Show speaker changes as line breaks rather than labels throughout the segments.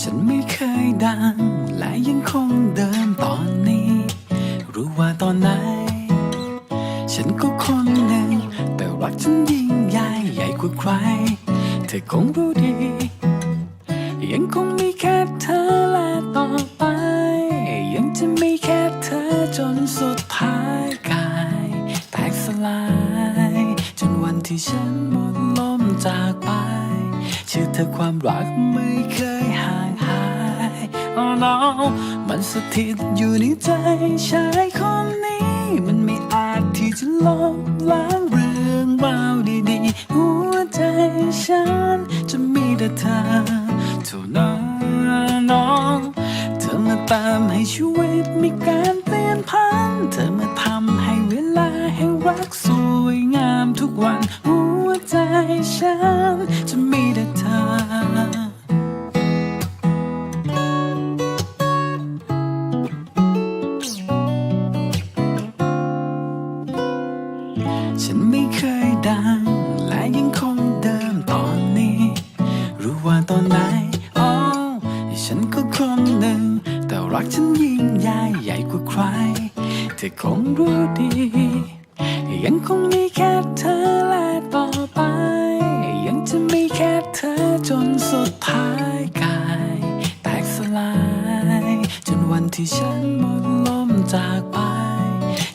ฉันไม่เคยดัง และยังคงเดิมตอนนี้ รู้ว่าตอนไหน ฉันก็คนหนึ่ง แต่รักฉันยิ่งใหญ่ใหญ่กว่าใคร เธอคงรู้ดี ยังคงมีแค่เธอและต่อไป ยังจะมีแค่เธอจนสุดท้ายกาย แตกสลาย จนวันที่ฉันหมดลมจากไปเชื่อเธอความรักไม่เคยหาย Oh no มันสถิตอยู่ในใจชายคนนี้ มันไม่อาจที่จะลบล้างเรื่องราวดีๆ หัวใจฉันจะมีแต่เธอเท่านั้นน้องเธอมาตามให้ชีวิตมีการเปลี่ยนพัน เธอมาทำให้เวลาแห่งรักสวยงามทุกวัน หัวใจฉันจะมีแต่เธอ รักฉันยิ่งใหญ่ใหญ่กว่าใคร เธอคงรู้ดี ยังคงมีแค่เธอและต่อไป ยังจะมีแค่เธอจนสุดท้ายกาย แตกสลาย จนวันที่ฉันหมดลมจากไป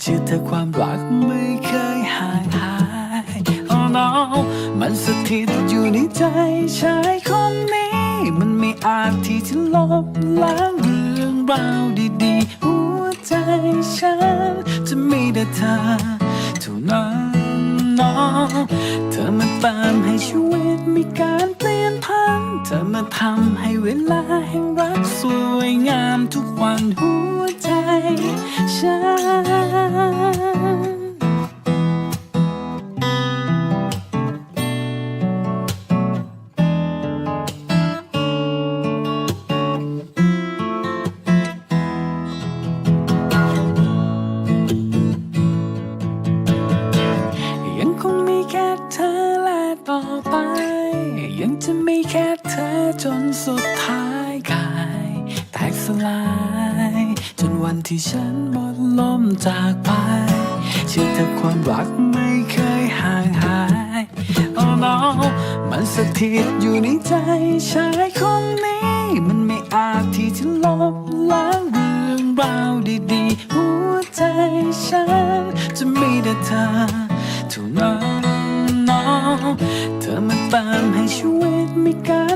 เชื่อเธอความรักไม่เคยห่างหาย Oh no มันสถิตอยู่ในใจชายคนนี้ มันไม่อาจที่จะลบล้างเราวดีๆ หัวใจฉันจะมีแต่เธอเท่านั้นน้องเธอมาตามให้ชีวิตมีการเปลี่ยนผัน เธอมาทำให้เวลาแห่งรักสวยงามทุกวันหัวใจฉัน คงมีแค่เธอและต่อไป ยังจะมีแค่เธอจนสุดท้ายกายแตกสลาย จนวันที่ฉันหมดลมจากไป เชื่อเธอความรักไม่เคยห่างหาย Oh no มันสถิตอยู่ในใจชายคนนี้ มันไม่อาจที่จะลบล้างเรื่องราวดีๆ หัวใจฉันจะมีแต่เธอ วิต